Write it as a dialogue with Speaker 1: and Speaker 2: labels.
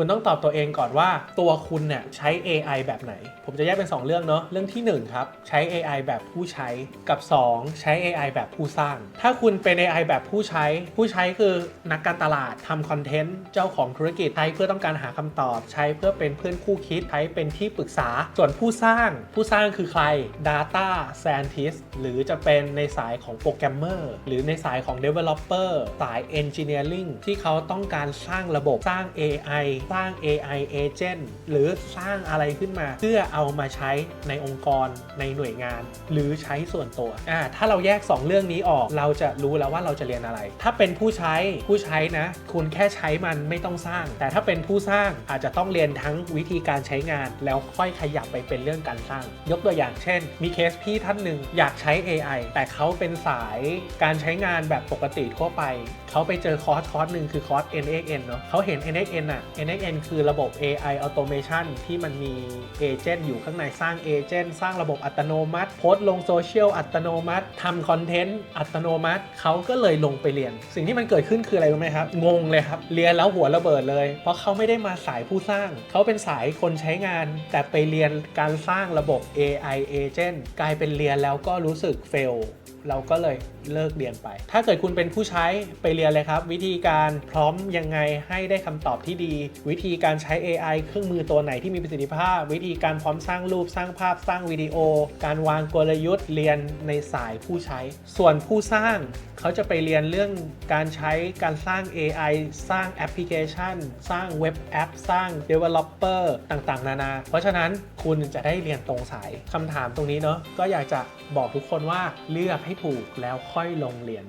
Speaker 1: คุณต้องตอบตัวเองก่อนว่าตัวคุณเนี่ยใช้ AI แบบไหน ผมจะแยกเป็น 2 เรื่องเนาะเรื่องที่ 1 ครับ ใช้ AI แบบผู้ใช้กับ 2 ใช้ AI แบบผู้สร้าง ถ้าคุณเป็น AI แบบผู้ใช้ ผู้ใช้คือนักการตลาดทำคอนเทนต์เจ้าของธุรกิจใช้เพื่อต้องการหาคำตอบ ใช้เพื่อเป็นเพื่อนคู่คิดใช้เป็นที่ปรึกษา ส่วนผู้สร้างผู้สร้างคือใคร Data Scientist หรือจะเป็นในสายของโปรแกรมเมอร์หรือในสายของ Developer สาย Engineering ที่เขาต้องการสร้างระบบสร้าง AI สร้าง AI Agent หรือสร้างอะไรขึ้นมา เพื่อเอามาใช้ในองค์กรในหน่วยงาน หรือใช้ส่วนตัวอ่าถ้าเราแยก 2 เรื่องนี้ออก เราจะรู้แล้วว่าเราจะเรียนอะไร ถ้าเป็นผู้ใช้ผู้ใช้นะ คุณแค่ใช้มันไม่ต้องสร้าง แต่ถ้าเป็นผู้สร้างอาจจะต้องเรียนทั้งวิธีการใช้งาน แล้วค่อยขยับไปเป็นเรื่องการสร้าง ยกตัวอย่างเช่น มีเคสพี่ท่านหนึ่งอยากใช้ AI แต่เขาเป็นสายการใช้งานแบบปกติทั่วไป เขาไปเจอคอร์สคอร์สหนึ่งคือคอร์ส NXN เนาะเขาเห็น NXN อะ NXN N คือระบบ AI automation ที่มันมีเอเจนต์อยู่ข้างในสร้างเอเจนต์สร้างระบบอัตโนมัติโพสต์ลงโซเชียลอัตโนมัติทำคอนเทนต์อัตโนมัติเขาก็เลยลงไปเรียน สิ่งที่มันเกิดขึ้นคืออะไรรู้ไหมครับ งงเลยครับ เรียนแล้วหัวระเบิดเลย เพราะเขาไม่ได้มาสายผู้สร้าง เขาเป็นสายคนใช้งาน แต่ไปเรียนการสร้างระบบ AI agent กลายเป็นเรียนแล้วก็รู้สึกเฟลเราก็เลยเลิกเรียนไป ถ้าเกิดคุณเป็นผู้ใช้ไปเรียนเลยครับ วิธีการพร้อมยังไงให้ได้คำตอบที่ดี วิธีการใช้ AI เครื่องมือตัวไหนที่มีประสิทธิภาพ วิธีการพร้อมสร้างรูปสร้างภาพสร้างวิดีโอ การวางกลยุทธ์เรียนในสายผู้ใช้ ส่วนผู้สร้างเขาจะไปเรียนเรื่องการใช้การสร้าง AI สร้างแอปพลิเคชัน สร้างเว็บแอป สร้าง Developer ต่างๆ นานา เพราะฉะนั้นคุณจะได้เรียนตรงสายคำถามตรงนี้เนาะก็อยากจะบอกทุกคนว่าเลือกให้ถูกแล้วค่อยลงเรียน